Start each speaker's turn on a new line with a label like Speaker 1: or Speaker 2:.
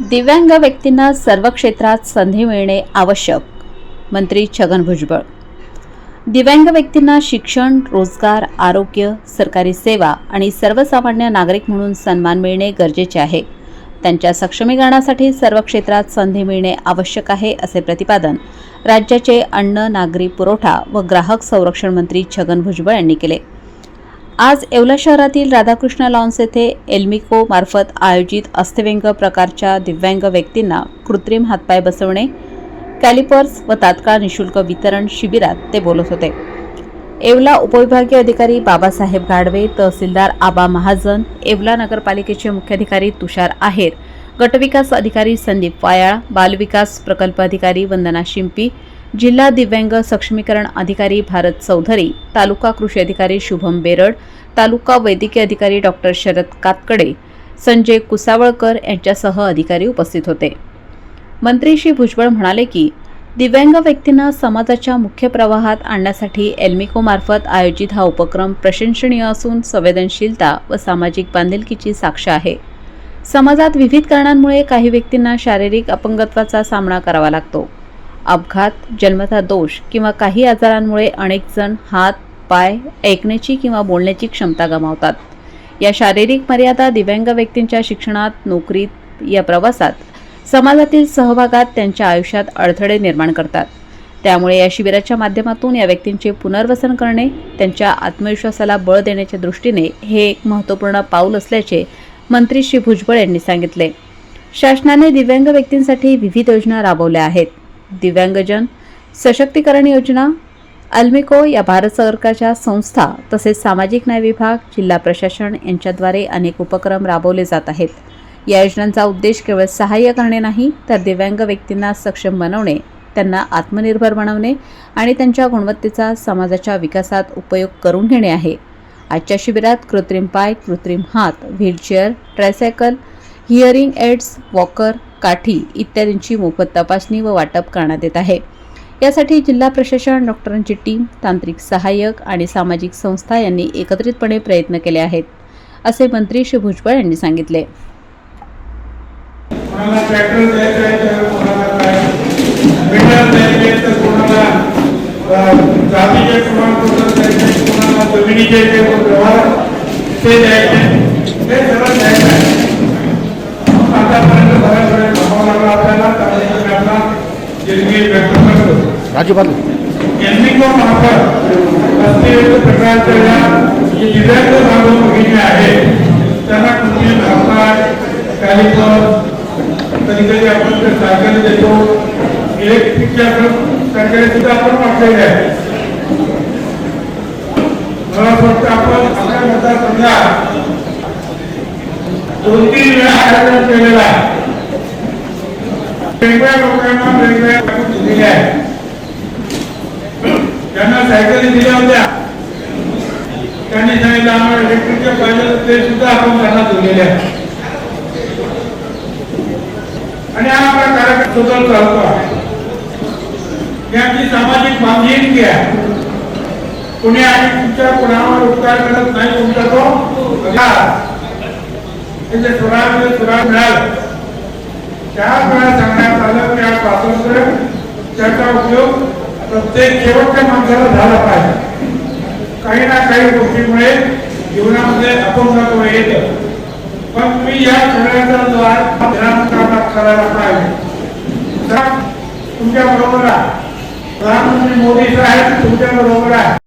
Speaker 1: दिव्यांग व्यक्तींना सर्व क्षेत्रात संधी मिळणे आवश्यक मंत्री छगन भुजबळ. दिव्यांग व्यक्तींना शिक्षण रोजगार आरोग्य सरकारी सेवा आणि सर्वसामान्य नागरिक म्हणून सन्मान मिळणे गरजेचे आहे. त्यांच्या सक्षमीकरणासाठी सर्व क्षेत्रात संधी मिळणे आवश्यक आहे असे प्रतिपादन राज्याचे अन्न नागरी पुरवठा व ग्राहक संरक्षण मंत्री छगन भुजबळ यांनी केले. आज येवला शहरातील राधाकृष्ण लॉन्स येथे एल्मिको मार्फत आयोजित अस्थिव्यंग प्रकारच्या दिव्यांग व्यक्तींना कृत्रिम हातपाय बसवणे कॅलिपर्स व तात्काळ निशुल्क वितरण शिबिरात ते बोलत होते. येवला उपविभागीय अधिकारी बाबासाहेब गाडवे तहसीलदार आबा महाजन येवला नगरपालिकेचे मुख्याधिकारी तुषार आहेर गटविकास अधिकारी संदीप वायाळ बालविकास प्रकल्प अधिकारी वंदना शिंपी जिल्हा दिव्यांग सक्षमीकरण अधिकारी भारत चौधरी तालुका कृषी अधिकारी शुभम बेरड तालुका वैद्यकीय अधिकारी डॉक्टर शरद कातकडे संजय कुसावळकर यांच्यासह अधिकारी उपस्थित होते. मंत्री श्री भुजबळ म्हणाले की दिव्यांग व्यक्तींना समाजाच्या मुख्य प्रवाहात आणण्यासाठी एल्मिकोमार्फत आयोजित हा उपक्रम प्रशंसनीय असून संवेदनशीलता व सामाजिक बांधिलकीची साक्ष आहे. समाजात विविध कारणांमुळे काही व्यक्तींना शारीरिक अपंगत्वाचा सामना करावा लागतो. अपघात जन्मता दोष किंवा काही आजारांमुळे अनेक जण हात पाय ऐकण्याची किंवा बोलण्याची क्षमता गमावतात. या शारीरिक मर्यादा दिव्यांग व्यक्तींच्या शिक्षणात नोकरीत या प्रवासात समाजातील सहभागात त्यांच्या आयुष्यात अडथळे निर्माण करतात. त्यामुळे या शिबिराच्या माध्यमातून या व्यक्तींचे पुनर्वसन करणे त्यांच्या आत्मविश्वासाला बळ देण्याच्या दृष्टीने हे एक महत्त्वपूर्ण पाऊल असल्याचे मंत्री श्री भुजबळ यांनी सांगितले. शासनाने दिव्यांग व्यक्तींसाठी विविध योजना राबवल्या आहेत. दिव्यांगजन सशक्तीकरण योजना अल्मिको या भारत सरकारच्या संस्था तसेच सामाजिक न्याय विभाग जिल्हा प्रशासन यांच्याद्वारे अनेक उपक्रम राबवले जात आहेत. या योजनांचा उद्देश केवळ सहाय्य करणे नाही तर दिव्यांग व्यक्तींना सक्षम बनवणे त्यांना आत्मनिर्भर बनवणे आणि त्यांच्या गुणवत्तेचा समाजाच्या विकासात उपयोग करून घेणे आहे. आजच्या शिबिरात कृत्रिम पाय कृत्रिम हात wheelchair tricycle hearing aids walker काठी इत्यादींची मोफत तपासणी व वाटप करण्यात येत आहे. यासाठी जिल्हा प्रशासन डॉक्टरांची टीम तांत्रिक सहाय्यक आणि सामाजिक संस्था यांनी एकत्रितपणे प्रयत्न केले आहेत असे मंत्री श्री भुजबळ यांनी सांगितले.
Speaker 2: कोणाला ट्रॅक्टर द्यायचा आहे तर कोणाला काय मीटर द्यायचे आहे तर कोणाला अ, जातीचे प्रमाणपत्र द्यायचे आहे, कोणाला जमिनीचे जे व्यवहार ते द्यायचे हे सगळं द्यायचं आहे आतापर्यंत बऱ्याच वेळेस थांबावं लागलं आपल्याला त्यामुळे मी आपला दिलगिरी व्यक्त करतो
Speaker 3: राजू बालू
Speaker 2: एन्निको मार्फत प्रत्येक प्रकारच्या या जी दिव्यांग बांधव भगिनी आहेत त्यांना कुठली भारतात कॅलिपर कधी कधी आपण ते सायकल देतो इलेक्ट्रिकच्या सायकली सुद्धा आपण वापरलेल्या आहेत मला फक्त आपण आपल्या मतदारसंघात दोन तीन वेळा आयोजन केलेला आहे. वेगवेगळ्या लोकांना वेगवेगळ्या बाजू दिलेल्या आहेत. त्यांना सायकली दिल्या होत्या. त्यांनी सांगितलं आम्हाला इलेक्ट्रिकच्या पाहिजे ते सुद्धा आपण त्यांना दिलेले आहे. आणि हा आपला कार्यक्रम सुद्धा चालतो आहे यांची सामाजिक बांधिलकी आहे. कुणी आणि तुमच्या कुणावर उपकार करत नाही तुमचा तो अधिकार. हे जे म्हणजे स्वराज्य मिळालं. त्याच वेळा सांगण्यात आलं की हा स्वातंत्र्य त्याचा उपयोग प्रत्येक शेवटच्या माणसाला झाला पाहिजे. काही ना काही गोष्टीमुळे जीवनामध्ये अपंगत्व येतं. पण तुम्ही या सगळ्याचा जो करायला पाहिजे. तुमच्या बरोबर आहे. प्रधानमंत्री मोदी साहेब तुमच्या बरोबर आहे.